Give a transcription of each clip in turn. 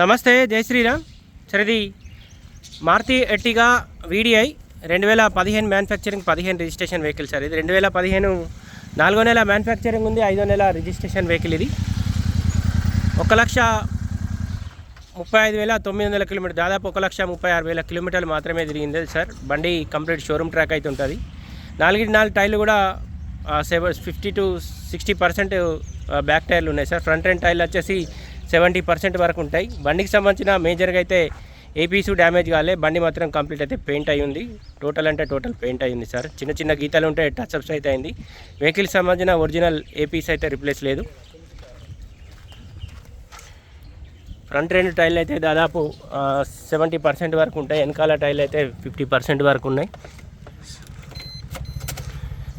నమస్తే జై శ్రీరామ్. సరే ఇది మారుతి ఎట్టిగా వీడిఐ రెండు వేల పదిహేను మ్యానుఫ్యాక్చరింగ్ పదిహేను రిజిస్ట్రేషన్ వెహికల్ సార్ ఇది. రెండు వేల పదిహేను నాలుగో నెల మ్యానుఫ్యాక్చరింగ్ ఉంది ఐదో నెల రిజిస్ట్రేషన్ వెహికల్ ఇది. ఒక లక్ష ముప్పై ఐదు వేల తొమ్మిది వందల కిలోమీటర్ దాదాపు ఒక లక్ష ముప్పై ఆరు వేల కిలోమీటర్లు మాత్రమే తిరిగింది సార్. బండి కంప్లీట్ షోరూమ్ ట్రాక్ అయితే ఉంటుంది. నాలుగు నాలుగు టైర్లు కూడా seven fifty to sixty percent back టైర్లు ఉన్నాయి సార్. ఫ్రంట్ ఎండ్ టైర్లు వచ్చేసి సెవెంటీ పర్సెంట్ వరకు ఉంటాయి. బండికి సంబంధించిన మేజర్గా అయితే ఏపీసు డ్యామేజ్ కాలే. బండి మాత్రం కంప్లీట్ అయితే పెయింట్ అయి ఉంది టోటల్ అంటే టోటల్ పెయింట్ అయ్యింది సార్. చిన్న చిన్న గీతాలు ఉంటే టచ్అప్స్ అయితే అయింది. వెహికల్కి సంబంధించిన ఒరిజినల్ ఏపీస్ అయితే రిప్లేస్ లేదు. ఫ్రంట్ రెండు టైర్లు అయితే దాదాపు సెవెంటీ పర్సెంట్ వరకు ఉంటాయి. వెనకాల టైర్లు అయితే ఫిఫ్టీ పర్సెంట్ వరకు ఉన్నాయి.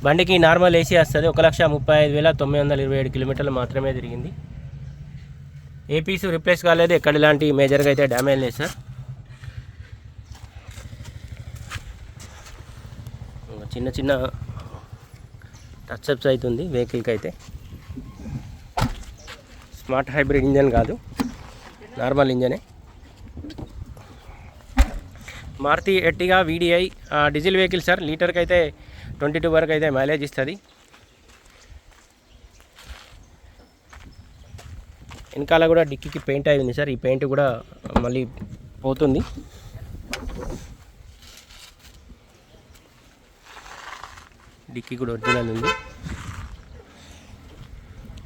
బండికి నార్మల్ ఏసీ వస్తుంది. ఒక లక్ష ముప్పై ఐదు వేల తొమ్మిది వందల ఇరవై ఏడు కిలోమీటర్లు మాత్రమే తిరిగింది. ఏపీస్ రిప్లేస్ కాలేదు. ఎక్కడ ఇలాంటి మేజర్గా అయితే డ్యామేజ్ లేదు సార్ చిన్న చిన్న టచ్అప్స్ అవుతుంది వెహికల్కి అయితే స్మార్ట్ హైబ్రిడ్ ఇంజన్ కాదు. Normal ఇంజనే Maruti Ertiga VDI diesel vehicle sir లీటర్కి అయితే ట్వంటీ టూ వరకు అయితే మైలేజ్ ఇస్తుంది. వెనకాల కూడా డిక్కీకి పెయింట్ అయింది సార్. ఈ పెయింట్ కూడా మళ్ళీ పోతుంది. డిక్కీ కూడా ఒరిజినల్ ఉంది.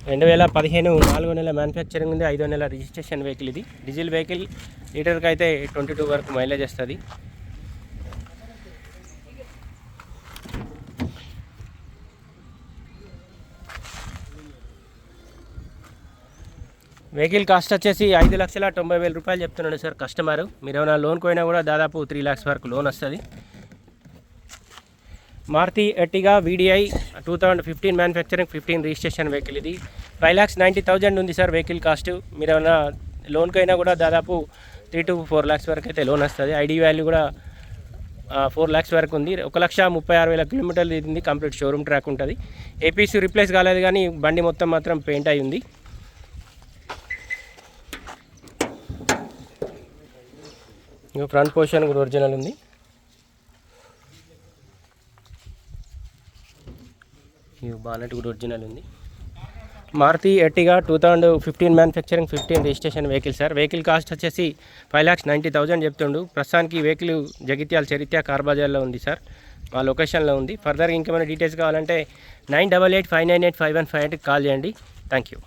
రెండు వేల పదిహేను నాలుగో నెల మ్యానుఫ్యాక్చరింగ్ ఉంది. ఐదో నెల రిజిస్ట్రేషన్ వెహికల్ ఇది. డీజిల్ వెహికల్ లీటర్కి అయితే ట్వంటీ టూ వరకు మైలేజ్ వస్తుంది. వెహికల్ కాస్ట్ వచ్చేసి ఐదు లక్షల తొంభై వేల రూపాయలు చెప్తున్నాడు సార్ కస్టమర్. మీరు ఏమైనా లోన్ పోయినా కూడా దాదాపు త్రీ ల్యాక్స్ వరకు లోన్ వస్తుంది. Maruti Ertiga VDI two thousand fifteen manufacturing fifteen registration vehicle ఇది. ఫైవ్ ల్యాక్స్ నైంటీ థౌజండ్ ఉంది సార్ వెహికల్ కాస్ట్. మీరు ఏమైనా లోన్కి అయినా కూడా దాదాపు త్రీ టు ఫోర్ ల్యాక్స్ వరకు అయితే లోన్ వస్తుంది. ఐడి వాల్యూ కూడా ఫోర్ ల్యాక్స్ వరకు ఉంది. ఒక లక్ష ముప్పై ఆరు వేల కిలోమీటర్లు ఇది కంప్లీట్ షోరూమ్ ట్రాక్ ఉంటుంది. ఏపీసీ రిప్లేస్ కాలేదు కానీ బండి మొత్తం మాత్రం పెయింట్ అయి ఉంది. ఇంకా ఫ్రంట్ పోర్షన్ కూడా ఒరిజినల్ ఉంది. ఈ బానెట్ కూడా ఒరిజినల్ ఉంది. Maruti Ertiga two thousand fifteen manufacturing fifteen registration vehicle sir vehicle cost వచ్చేసి ఫైవ్ ల్యాక్స్ నైంటీ థౌజండ్ చెప్తుండు. ప్రస్తుతానికి వెహికల్ జగిత్యాల చరిత్ర కార్ బజార్లో ఉంది సార్ మా లొకేషన్లో ఉంది. ఫర్దర్గా ఇంకేమైనా డీటెయిల్స్ కావాలంటే nine double eight five nine eight five one five ఎయిట్కి కాల్ చేయండి. Thank you